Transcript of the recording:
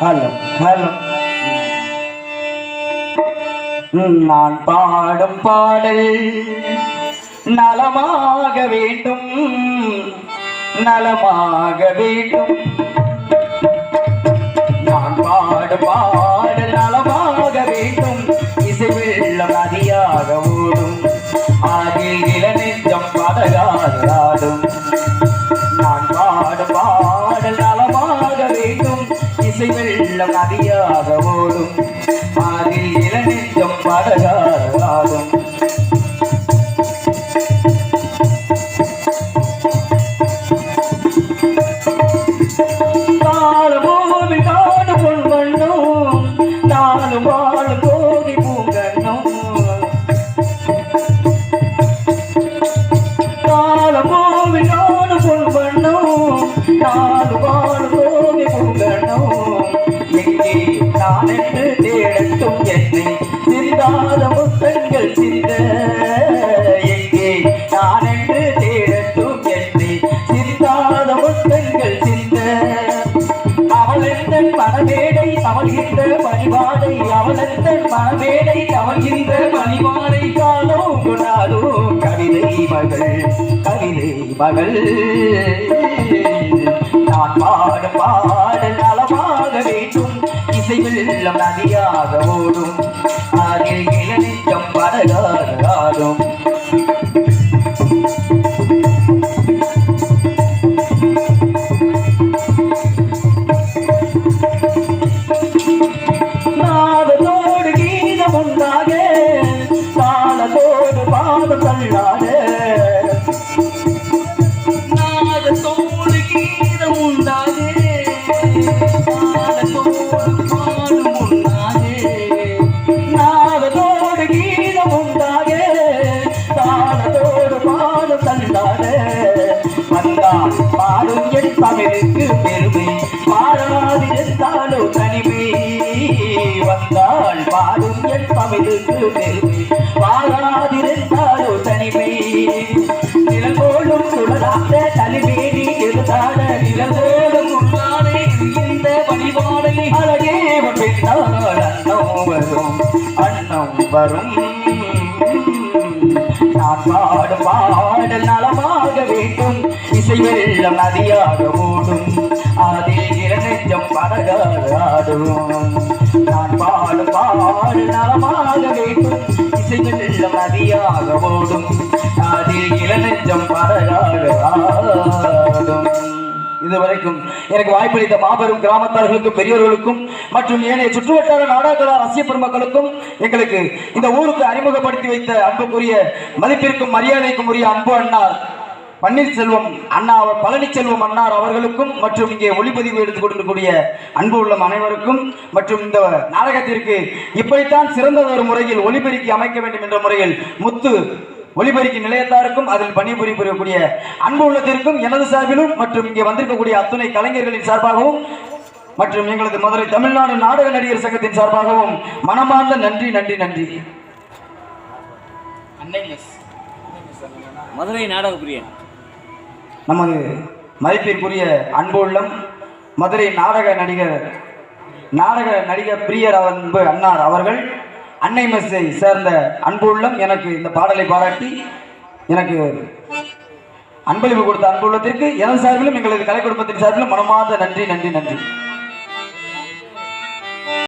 Hello hello நான் பாடும் பாடல் நலமாக வேண்டும். நலமாக வேண்டும். இசை வெள்ளம் நதியாக ஓடும். அதில் இளநெஞ்சம் படகாக எங்கே நான் என்று தேடட்டும் என்னை. சிந்தாத முத்தங்கள் சிந்த எங்கே? நான் என்று தேடட்டும் என்னை. சிந்தாத முத்தங்கள் சிந்த அவளெந்தன் மனமேடை அவள்கின்ற பணிவாடை மனமேடை அவள்கின்ற காலோ கவிதை மகள் கவிதை மகள். நான் பாடும் பாடல் இசை நதியாக ஓடும் அதில் இளநெஞ்சம் படகாக என் தமிழுக்கு தனிமை. நிலங்கோடும் சுடராத தலைமேனி எழுதாட நிலங்கோடும் உள்ளாடை இந்த வழிபாடை அழகே பெண்ணால் அன்னம் வரும் அன்னம் வரும். நான் பாடும் நலமாக வேண்டும். இசை வெள்ளம் நதியாக ஓடும். அதில் இளநெஞ்சம் படகாடும் எனக்கு வாய்ப்பளித்த மாபெரும் கிராமத்தார்களுக்கும் பெரியவர்களுக்கும் மற்றும் ஏனைய சுற்றுவட்டார நாடகலா ரசிக பெருமக்களுக்கும் எங்களுக்கு இந்த ஊருக்கு அறிமுகப்படுத்தி வைத்த அன்புக்குரிய மதிப்பிற்கும் மரியாதைக்கும் உரிய அன்பு அண்ணார் பன்னீர்செல்வம் அண்ணா அவர் பழனிச்செல்வம் அண்ணார் அவர்களுக்கும் மற்றும் இங்கே ஒளிப்பதிவு எடுத்துக் கொண்டிருக்கக்கூடிய அன்பு உள்ளம் அனைவருக்கும் மற்றும் இந்த நாடகத்திற்கு இப்படித்தான் சிறந்ததொரு முறையில் ஒளிபெருக்கி அமைக்க வேண்டும் என்ற முறையில் முத்து ஒளிபெருக்கி நிலையத்தாருக்கும் அதில் பணிபுரியக்கூடிய அன்பு உள்ளத்திற்கும் எனது சார்பிலும் மற்றும் இங்கே வந்திருக்கக்கூடிய அத்துணை கலைஞர்களின் சார்பாகவும் மற்றும் எங்களது மதுரை தமிழ்நாடு நாடக நடிகர் சங்கத்தின் சார்பாகவும் மனமார்ந்த நன்றி நன்றி நன்றி. மதுரை நாடக பிரியன் நமது மதிப்பிற்குரிய அன்பு உள்ளம் மதுரை நாடக நடிகர் நாடக நடிகர் பிரியர் அன்பு அன்னார் அவர்கள். அன்னை மெஸ்ஸை சேர்ந்த அன்பு உள்ளம் எனக்கு இந்த பாடலை பாராட்டி எனக்கு அன்பளிப்பு கொடுத்த அன்பு உள்ளத்திற்கு எனது சார்பிலும் எங்களது கலை குடும்பத்தின் சார்பிலும் மனமார்ந்த நன்றி நன்றி நன்றி.